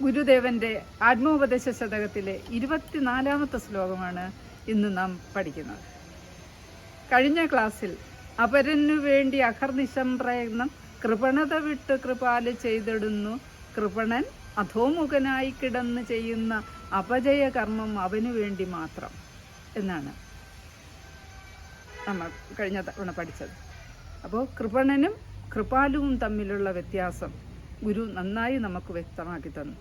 ഗുരുദേവന്റെ ആത്മോപദേശ ശതകത്തിലെ ഇരുപത്തിനാലാമത്തെ ശ്ലോകമാണ് ഇന്ന് നാം പഠിക്കുന്നത്. കഴിഞ്ഞ ക്ലാസ്സിൽ അപരനു വേണ്ടി അഹർനിശം പ്രയത്നം കൃപണത വിട്ട് കൃപാൽ ചെയ്തിടുന്നു കൃപണൻ അധോമുഖനായി കിടന്ന് ചെയ്യുന്ന അപജയ കർമ്മം അവനു വേണ്ടി മാത്രം എന്നാണ് നമ്മൾ കഴിഞ്ഞ തവണ പഠിച്ചത്. അപ്പോൾ കൃപണനും കൃപാലുവും തമ്മിലുള്ള വ്യത്യാസം ഗുരു നന്നായി നമുക്ക് വ്യക്തമാക്കി തന്നു.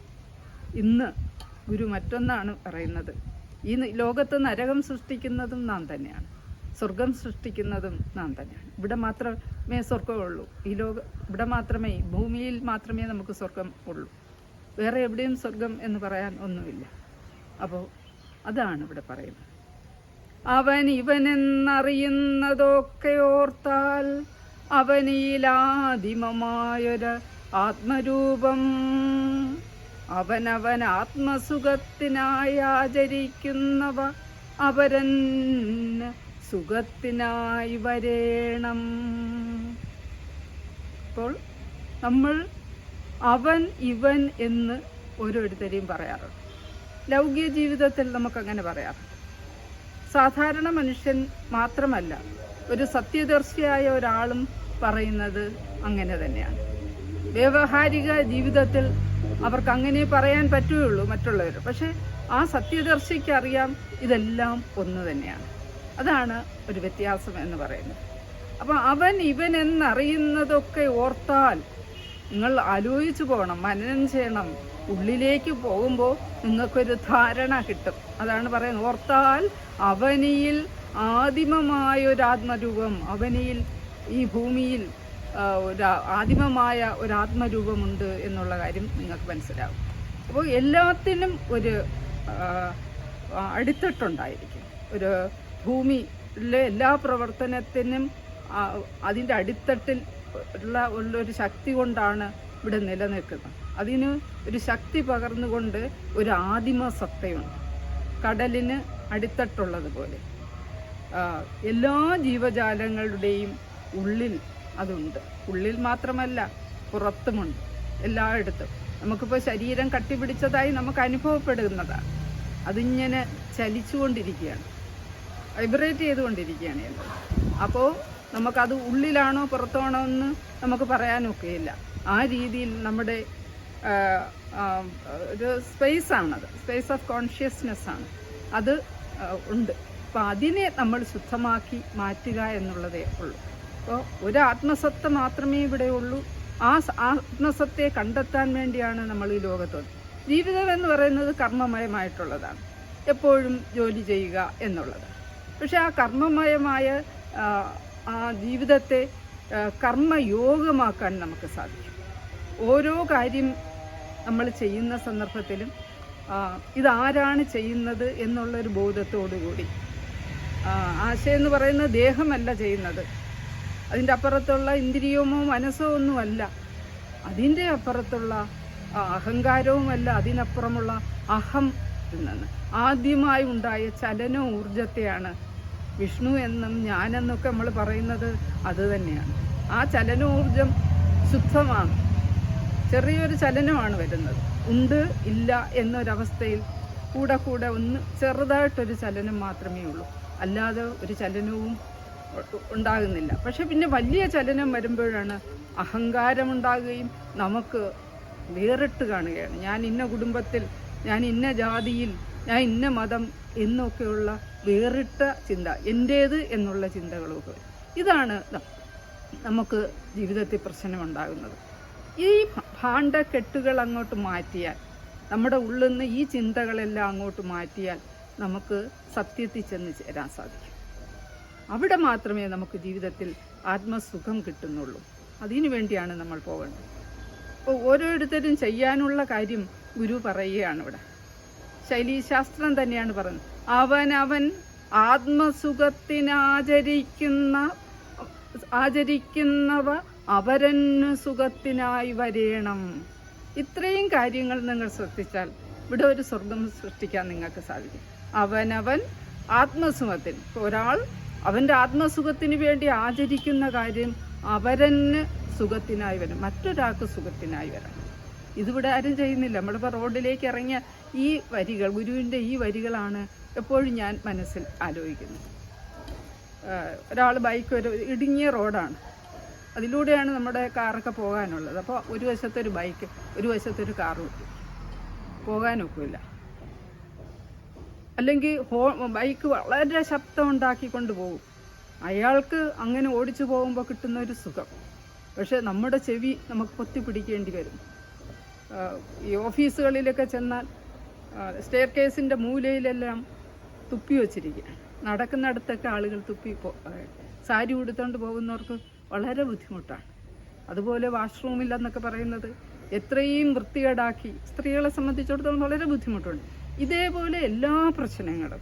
ഇന്ന് ഗുരു മറ്റൊന്നാണ് പറയുന്നത്. ഈ ലോകത്ത് നരകം സൃഷ്ടിക്കുന്നതും നാം തന്നെയാണ്. സ്വർഗം സൃഷ്ടിക്കുന്നതും നാം തന്നെയാണ്. ഇവിടെ മാത്രമേ സ്വർഗമുള്ളൂ ഈ ലോക ഇവിടെ മാത്രമേ ഭൂമിയിൽ മാത്രമേ നമുക്ക് സ്വർഗം ഉള്ളൂ. വേറെ എവിടെയും സ്വർഗം എന്ന് പറയാൻ ഒന്നുമില്ല. അപ്പോൾ അതാണ് ഇവിടെ പറയുന്നത്. അവൻ ഇവനെന്നറിയുന്നതൊക്കെ ഓർത്താൽ അവനിലാദിമമായൊരു ആത്മരൂപം. അവനവൻ ആത്മസുഖത്തിനായി ആചരിക്കുന്നവ അവരൻ സുഖത്തിനായി വരേണം. അപ്പോൾ നമ്മൾ അവൻ ഇവൻ എന്ന് ഓരോരുത്തരെയും പറയാറുണ്ട്. ലൗകിക ജീവിതത്തിൽ നമുക്കങ്ങനെ പറയാറുണ്ട്. സാധാരണ മനുഷ്യൻ മാത്രമല്ല ഒരു സത്യദർശിയായ ഒരാളും പറയുന്നത് അങ്ങനെ തന്നെയാണ്. വ്യാവഹാരിക ജീവിതത്തിൽ അവർക്ക് അങ്ങനെ പറയാൻ പറ്റുകയുള്ളൂ മറ്റുള്ളവർ. പക്ഷേ ആ സത്യദർശിക്ക് അറിയാം ഇതെല്ലാം ഒന്ന് തന്നെയാണ്. അതാണ് ഒരു വ്യത്യാസം എന്ന് പറയുന്നത്. അപ്പം അവൻ ഇവൻ എന്നറിയുന്നതൊക്കെ ഓർത്താൽ നിങ്ങൾ ആലോചിച്ചു പോകണം. മനനം ചെയ്യണം. ഉള്ളിലേക്ക് പോകുമ്പോൾ നിങ്ങൾക്കൊരു ധാരണ കിട്ടും. അതാണ് പറയുന്നത്. ഓർത്താൽ അവനിയിൽ ആദിമമായൊരാത്മരൂപം അവനിയിൽ ഈ ഭൂമിയിൽ ഒരു ആദിമമായ ഒരു ആത്മരൂപമുണ്ട് എന്നുള്ള കാര്യം നിങ്ങൾക്ക് മനസ്സിലാവും. അപ്പോൾ എല്ലാത്തിനും ഒരു അടിത്തട്ടുണ്ടായിരിക്കും. ഒരു ഭൂമിയിലെ എല്ലാ പ്രവർത്തനത്തിനും അതിന്റെ അടിത്തട്ടിൽ ഉള്ള ഉള്ളൊരു ശക്തി കൊണ്ടാണ് ഇവിടെ നിലനിൽക്കുന്നത്. അതിന് ഒരു ശക്തി പകർന്നുകൊണ്ട് ഒരു ആദിമ സത്തയുണ്ട്. കടലിന് അടിത്തട്ടുള്ളതുപോലെ. എല്ലാ ജീവജാലങ്ങളുടെയും ഉള്ളിൽ അതുണ്ട്. ഉള്ളിൽ മാത്രമല്ല പുറത്തുമുണ്ട് എല്ലായിടത്തും. നമുക്കിപ്പോൾ ശരീരം കട്ടിപിടിച്ചതായി നമുക്ക് അനുഭവപ്പെടുന്നതാണ്. അതിങ്ങനെ ചലിച്ചുകൊണ്ടിരിക്കുകയാണ്. വൈബ്രേറ്റ് ചെയ്തുകൊണ്ടിരിക്കുകയാണ് അപ്പോൾ നമുക്കത് ഉള്ളിലാണോ പുറത്താണോ എന്ന് നമുക്ക് പറയാനൊക്കെയില്ല. ആ രീതിയിൽ നമ്മുടെ ഒരു സ്പേസ് ആണത് സ്പേസ് ഓഫ് കോൺഷ്യസ്നെസ് ആണ്. അത് ഉണ്ട്. അപ്പം അതിനെ നമ്മൾ ശുദ്ധമാക്കി മാറ്റുക എന്നുള്ളതേ ഉള്ളൂ. അപ്പോൾ ഒരു ആത്മസത്ത മാത്രമേ ഇവിടെ ഉള്ളൂ. ആ ആത്മസത്തയെ കണ്ടെത്താൻ വേണ്ടിയാണ് നമ്മൾ ഈ ലോകത്തുള്ളത് ജീവിതം എന്ന് പറയുന്നത് കർമ്മമയമായിട്ടുള്ളതാണ്. എപ്പോഴും ജോലി ചെയ്യുക എന്നുള്ളത്. പക്ഷെ ആ കർമ്മമയമായ ആ, ജീവിതത്തെ കർമ്മയോഗമാക്കാൻ നമുക്ക് സാധിക്കും. ഓരോ കാര്യം നമ്മൾ ചെയ്യുന്ന സന്ദർഭത്തിലും ഇതാരാണ് ചെയ്യുന്നത് എന്നുള്ളൊരു ബോധത്തോടു കൂടി ആശയം എന്ന് പറയുന്നത് ദേഹമല്ല ചെയ്യുന്നത്. അതിന്റെ അപ്പുറത്തുള്ള ഇന്ദ്രിയമോ മനസ്സോ ഒന്നുമല്ല. അതിന്റെ അപ്പുറത്തുള്ള അഹങ്കാരവുമല്ല അതിനപ്പുറമുള്ള അഹം എന്നാണ്. ആദ്യമായി ഉണ്ടായ ചലന ഊർജത്തെയാണ് വിഷ്ണു എന്നും ഞാനെന്നൊക്കെ നമ്മൾ പറയുന്നത് അത് തന്നെയാണ്. ആ ചലനോർജം ശുദ്ധമാണ്. ചെറിയൊരു ചലനമാണ് വരുന്നത്. ഉണ്ട് ഇല്ല എന്നൊരവസ്ഥയിൽ കൂടെ കൂടെ ഒന്ന് ചെറുതായിട്ടൊരു ചലനം മാത്രമേ ഉള്ളൂ. അല്ലാതെ ഒരു ചലനവും ഉണ്ടാകുന്നില്ല. പക്ഷെ പിന്നെ വലിയ ചലനം വരുമ്പോഴാണ് അഹങ്കാരം അഹങ്കാരമുണ്ടാകുകയും നമുക്ക് വേറിട്ട് കാണുകയാണ്. ഞാൻ ഇന്ന കുടുംബത്തിൽ ഞാൻ ഇന്ന ജാതിയിൽ ഞാൻ ഇന്ന മതം എന്നൊക്കെയുള്ള വേറിട്ട ചിന്ത എന്റേത് എന്നുള്ള ചിന്തകളൊക്കെ ഇതാണ് നമുക്ക് ജീവിതത്തിൽ പ്രശ്നമുണ്ടാകുന്നത്. ഈ ഭാണ്ഡക്കെട്ടുകൾ അങ്ങോട്ട് മാറ്റിയാൽ നമ്മുടെ ഉള്ളിൽ നിന്ന് ഈ ചിന്തകളെല്ലാം അങ്ങോട്ട് മാറ്റിയാൽ നമുക്ക് സത്യത്തിൽ ചെന്ന് ചേരാൻ സാധിക്കും. അവിടെ മാത്രമേ നമുക്ക് ജീവിതത്തിൽ ആത്മസുഖം കിട്ടുന്നുള്ളൂ. അതിനു വേണ്ടിയാണ് നമ്മൾ പോകേണ്ടത്. അപ്പോൾ ഓരോരുത്തരും ചെയ്യാനുള്ള കാര്യം ഗുരു പറയുകയാണ് ഇവിടെ ശൈലീശാസ്ത്രം തന്നെയാണ് പറയുന്നത്. അവനവൻ ആത്മസുഖത്തിനാചരിക്കുന്ന ആചരിക്കുന്നവ അവരന് സുഖത്തിനായി വരേണം. ഇത്രയും കാര്യങ്ങൾ നിങ്ങൾ ശ്രദ്ധിച്ചാൽ ഇവിടെ ഒരു സ്വർഗം സൃഷ്ടിക്കാൻ നിങ്ങൾക്ക് സാധിക്കും. അവനവൻ ആത്മസുഖത്തിന് ഒരാൾ അവന്റെ ആത്മസുഖത്തിന് വേണ്ടി ആചരിക്കുന്ന കാര്യം അവരന് സുഖത്തിനായി വരും മറ്റൊരാൾക്ക് സുഖത്തിനായി വരണം. ഇതിവിടെ ആരും ചെയ്യുന്നില്ല. നമ്മളിപ്പോൾ റോഡിലേക്ക് ഇറങ്ങിയ ഈ വരികൾ ഗുരുവിന്റെ ഈ വരികളാണ് എപ്പോഴും ഞാൻ മനസ്സിൽ ആലോചിക്കുന്നത്. ഒരാൾ ബൈക്ക് ഒരു ഇടുങ്ങിയ റോഡാണ്. അതിലൂടെയാണ് നമ്മുടെ കാറൊക്കെ പോകാനുള്ളത്. അപ്പോൾ ഒരു വശത്തൊരു ബൈക്ക് ഒരു വശത്തൊരു കാറ് പോകാനൊക്കില്ല. അല്ലെങ്കിൽ ഹോ ബൈക്ക് വളരെ ശബ്ദം ഉണ്ടാക്കി കൊണ്ടുപോകും. അയാൾക്ക് അങ്ങനെ ഓടിച്ചു പോകുമ്പോൾ കിട്ടുന്ന ഒരു സുഖം. പക്ഷേ നമ്മുടെ ചെവി നമുക്ക് പൊത്തിപ്പിടിക്കേണ്ടി വരും. ഈ ഓഫീസുകളിലൊക്കെ ചെന്നാൽ സ്റ്റെയർ കേസിന്റെ മൂലയിലെല്ലാം തുപ്പി വച്ചിരിക്കുക നടക്കുന്നിടത്തൊക്കെ ആളുകൾ തുപ്പി സാരി ഉടുത്തോണ്ട് പോകുന്നവർക്ക് വളരെ ബുദ്ധിമുട്ടാണ്. അതുപോലെ വാഷ്റൂമില്ലെന്നൊക്കെ പറയുന്നത് എത്രയും വൃത്തികേടാക്കി സ്ത്രീകളെ സംബന്ധിച്ചിടത്തോളം വളരെ ബുദ്ധിമുട്ടുണ്ട്. ഇതേപോലെ എല്ലാ പ്രശ്നങ്ങളും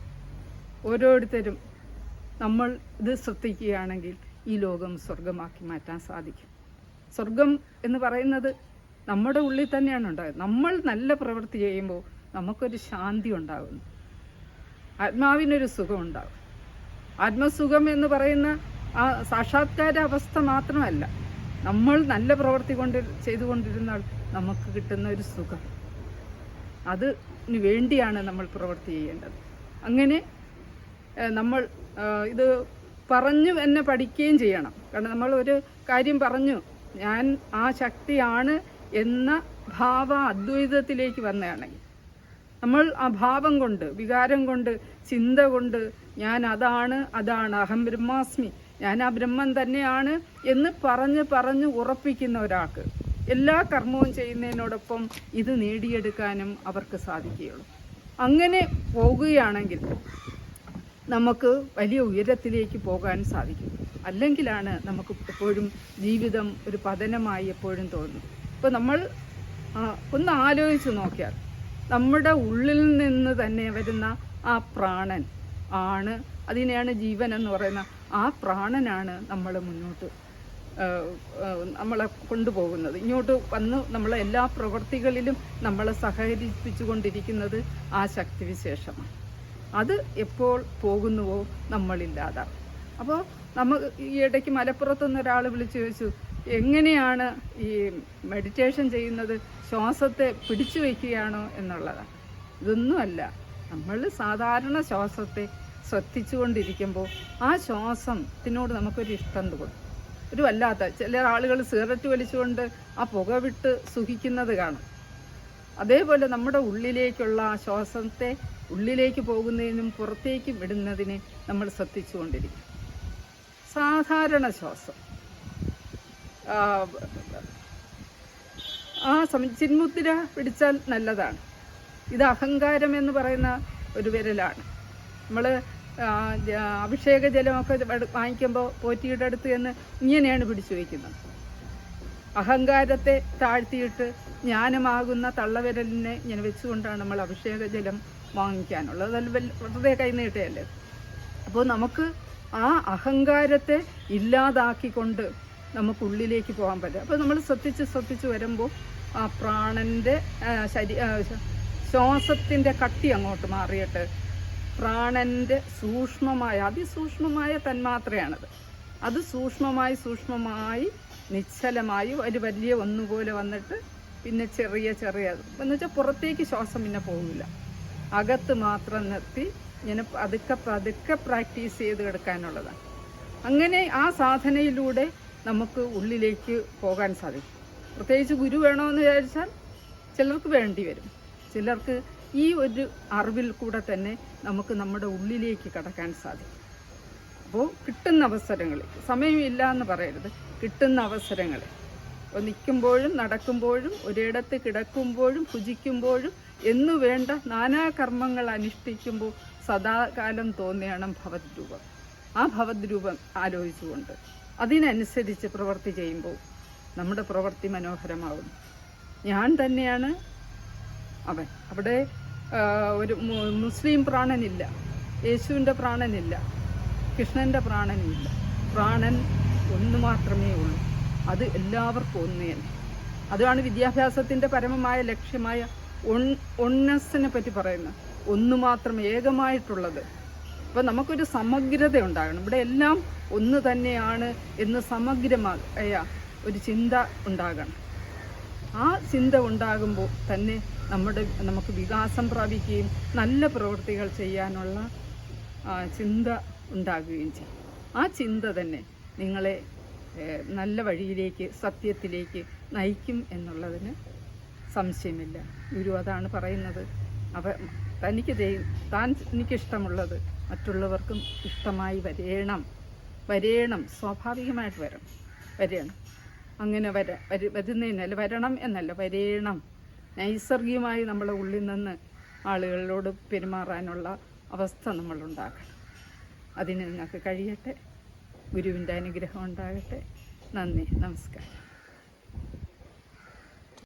ഓരോരുത്തരും നമ്മൾ ഇത് ശ്രദ്ധിക്കുകയാണെങ്കിൽ ഈ ലോകം സ്വർഗമാക്കി മാറ്റാൻ സാധിക്കും. സ്വർഗം എന്ന് പറയുന്നത് നമ്മുടെ ഉള്ളിൽ തന്നെയാണ് ഉണ്ടാകുന്നത് നമ്മൾ നല്ല പ്രവൃത്തി ചെയ്യുമ്പോൾ നമുക്കൊരു ശാന്തി ഉണ്ടാകുന്നു. ആത്മാവിനൊരു സുഖം ഉണ്ടാകും. ആത്മസുഖം എന്ന് പറയുന്ന ആ സാക്ഷാത്കാര അവസ്ഥ മാത്രമല്ല. നമ്മൾ നല്ല പ്രവൃത്തി കൊണ്ട് ചെയ്തുകൊണ്ടിരുന്നാൽ നമുക്ക് കിട്ടുന്ന ഒരു സുഖം. അതിന് വേണ്ടിയാണ് നമ്മൾ പ്രവൃത്തി ചെയ്യേണ്ടത്. അങ്ങനെ നമ്മൾ ഇത് പറഞ്ഞു എന്നെ പഠിക്കുകയും ചെയ്യണം. കാരണം നമ്മൾ ഒരു കാര്യം പറഞ്ഞു ഞാൻ ആ ശക്തിയാണ് എന്ന ഭാവ അദ്വൈതത്തിലേക്ക് വന്നതാണെങ്കിൽ നമ്മൾ ആ ഭാവം കൊണ്ട് വികാരം കൊണ്ട് ചിന്ത കൊണ്ട് ഞാൻ അതാണ് അതാണ് അഹം ബ്രഹ്മാസ്മി ഞാൻ ആ ബ്രഹ്മം തന്നെയാണ് എന്ന് പറഞ്ഞ് പറഞ്ഞ് ഉറപ്പിക്കുന്ന ഒരാൾക്ക് എല്ലാ കർമ്മവും ചെയ്യുന്നതിനോടൊപ്പം ഇത് നേടിയെടുക്കാനും അവർക്ക് സാധിക്കുകയുള്ളൂ. അങ്ങനെ പോകുകയാണെങ്കിൽ നമുക്ക് വലിയ ഉയരത്തിലേക്ക് പോകാൻ സാധിക്കും. അല്ലെങ്കിലാണ് നമുക്ക് എപ്പോഴും ജീവിതം ഒരു പതനമായി എപ്പോഴും തോന്നും. ഇപ്പോൾ നമ്മൾ ഒന്ന് ആലോചിച്ച് നോക്കിയാൽ നമ്മുടെ ഉള്ളിൽ നിന്ന് തന്നെ വരുന്ന ആ പ്രാണൻ ആണ് അതിനെയാണ് ജീവൻ എന്ന് പറയുന്ന ആ പ്രാണനാണ് നമ്മൾ മുന്നോട്ട് നമ്മളെ കൊണ്ടുപോകുന്നത്. ഇങ്ങോട്ട് വന്ന് നമ്മളെ എല്ലാ പ്രവൃത്തികളിലും നമ്മളെ സഹകരിപ്പിച്ചുകൊണ്ടിരിക്കുന്നത് ആ ശക്തിവിശേഷമാണ്. അത് എപ്പോൾ പോകുന്നുവോ നമ്മളില്ലാതാവും അപ്പോൾ നമ്മൾ ഈ ഇടയ്ക്ക് മലപ്പുറത്തുനിന്ന് ഒരാൾ വിളിച്ചു ചോദിച്ചു എങ്ങനെയാണ് ഈ മെഡിറ്റേഷൻ ചെയ്യുന്നത്? ശ്വാസത്തെ പിടിച്ചു വയ്ക്കുകയാണോ എന്നുള്ളതാണ് ഇതൊന്നുമല്ല. നമ്മൾ സാധാരണ ശ്വാസത്തെ ശ്രദ്ധിച്ചുകൊണ്ടിരിക്കുമ്പോൾ ആ ശ്വാസത്തിനോട് നമുക്കൊരു ഇഷ്ടം തോന്നും. ഒരു വല്ലാത്ത ചില ആളുകൾ സിഗരറ്റ് വലിച്ചുകൊണ്ട് ആ പുക വിട്ട് സുഖിക്കുന്നത് കാണും. അതേപോലെ നമ്മുടെ ഉള്ളിലേക്കുള്ള ആ ശ്വാസത്തെ ഉള്ളിലേക്ക് പോകുന്നതിനും പുറത്തേക്ക് വിടുന്നതിനെ നമ്മൾ ശ്രദ്ധിച്ചുകൊണ്ടിരിക്കും. സാധാരണ ശ്വാസം. ആ, ചിന്മുദ്ര പിടിച്ചാൽ നല്ലതാണ്. ഇത് അഹങ്കാരം എന്ന് പറയുന്ന ഒരു വിരലാണ്. നമ്മൾ അഭിഷേക ജലമൊക്കെ വാങ്ങിക്കുമ്പോൾ പോറ്റിയുടെ അടുത്ത് എന്ന് ഇങ്ങനെയാണ് പിടിച്ചു വയ്ക്കുന്നത്. അഹങ്കാരത്തെ താഴ്ത്തിയിട്ട് ജ്ഞാനമാകുന്ന തള്ളവിരലിനെ ഇങ്ങനെ വെച്ചുകൊണ്ടാണ് നമ്മൾ അഭിഷേക ജലം വാങ്ങിക്കാനുള്ളത്. അത് വല്ല- വെറുതെ കൈ നീട്ടുകയല്ലേ അപ്പോൾ നമുക്ക് ആ അഹങ്കാരത്തെ ഇല്ലാതാക്കിക്കൊണ്ട് നമുക്കുള്ളിലേക്ക് പോകാൻ പറ്റും. അപ്പോൾ നമ്മൾ ശ്രദ്ധിച്ച് ശ്രദ്ധിച്ച് വരുമ്പോൾ ആ പ്രാണന്റെ ശരി ശ്വാസത്തിന്റെ കട്ടി അങ്ങോട്ട് മാറിയിട്ട് പ്രാണന്റെ സൂക്ഷ്മമായ അതിസൂക്ഷ്മമായ തന്മാത്രയാണത്. അത് സൂക്ഷ്മമായി സൂക്ഷ്മമായി നിശ്ചലമായി ഒരു വലിയ ഒന്നുപോലെ വന്നിട്ട് പിന്നെ ചെറിയ ചെറിയ എന്ന് വെച്ചാൽ പുറത്തേക്ക് ശ്വാസം പിന്നെ പോകില്ല അകത്ത് മാത്രം നിർത്തി ഇങ്ങനെ പതുക്കെ പതുക്കെ പ്രാക്ടീസ് ചെയ്ത് കിടക്കാനുള്ളതാണ് അങ്ങനെ ആ സാധനയിലൂടെ നമുക്ക് ഉള്ളിലേക്ക് പോകാൻ സാധിക്കും. പ്രത്യേകിച്ച് ഗുരു വേണമെന്ന് വിചാരിച്ചാൽ ചിലർക്ക് വേണ്ടി വരും. ചിലർക്ക് ഈ ഒരു അറിവിൽ കൂടെ തന്നെ നമുക്ക് നമ്മുടെ ഉള്ളിലേക്ക് കടക്കാൻ സാധിക്കും. അപ്പോൾ കിട്ടുന്ന അവസരങ്ങളിൽ സമയമില്ല എന്ന് പറയരുത് കിട്ടുന്ന അവസരങ്ങളിൽ അപ്പോൾ നിൽക്കുമ്പോഴും നടക്കുമ്പോഴും ഒരിടത്ത് കിടക്കുമ്പോഴും ഭുജിക്കുമ്പോഴും എന്നു വേണ്ട നാനാകർമ്മങ്ങൾ അനുഷ്ഠിക്കുമ്പോൾ സദാകാലം തോന്നിയണം ഭവത് രൂപം ആ ഭവത് രൂപം ആലോചിച്ചുകൊണ്ട് അതിനനുസരിച്ച് പ്രവൃത്തി ചെയ്യുമ്പോൾ നമ്മുടെ പ്രവൃത്തി മനോഹരമാകുന്നു ഞാൻ തന്നെയാണ് അവൻ. അവിടെ ഒരു മുസ്ലിം പ്രാണനില്ല. യേശുവിന്റെ പ്രാണനില്ല. കൃഷ്ണന്റെ പ്രാണനില്ല. പ്രാണൻ ഒന്ന് മാത്രമേ ഉള്ളൂ. അത് എല്ലാവർക്കും ഒന്ന് തന്നെ. അതാണ് വിദ്യാഭ്യാസത്തിന്റെ പരമമായ ലക്ഷ്യമായ ഒൺ ഒണ്ണസിനെ പറ്റി പറയുന്നത്. ഒന്ന് മാത്രം ഏകമായിട്ടുള്ളത്. അപ്പോൾ നമുക്കൊരു സമഗ്രത ഉണ്ടാകണം. ഇവിടെ എല്ലാം ഒന്ന് തന്നെയാണ് എന്ന് സമഗ്രമായ ഒരു ചിന്ത ഉണ്ടാകണം. ആ ചിന്ത ഉണ്ടാകുമ്പോൾ തന്നെ നമ്മുടെ നമുക്ക് വികാസം പ്രാപിക്കുകയും നല്ല പ്രവൃത്തികൾ ചെയ്യാനുള്ള ചിന്ത ഉണ്ടാകുകയും ചെയ്യും. ആ ചിന്ത തന്നെ നിങ്ങളെ നല്ല വഴിയിലേക്ക് സത്യത്തിലേക്ക് നയിക്കും എന്നുള്ളതിന് സംശയമില്ല. ഗുരു അതാണ് പറയുന്നത്. അവ തനിക്ക് താൻ എനിക്കിഷ്ടമുള്ളത് മറ്റുള്ളവർക്കും ഇഷ്ടമായി വരേണം. വരേണം സ്വാഭാവികമായിട്ട് വരണം. വരേണം. അങ്ങനെ വരു വരുന്നതിനല്ല വരണം എന്നല്ല വരേണം. നൈസർഗികമായി നമ്മുടെ ഉള്ളിൽ നിന്ന് ആളുകളോട് പെരുമാറാനുള്ള അവസ്ഥ നമ്മളുണ്ടാക്കണം അതിന് നിങ്ങൾക്ക് കഴിയട്ടെ. ഗുരുവിന്റെ അനുഗ്രഹം ഉണ്ടാകട്ടെ. നന്ദി. നമസ്കാരം.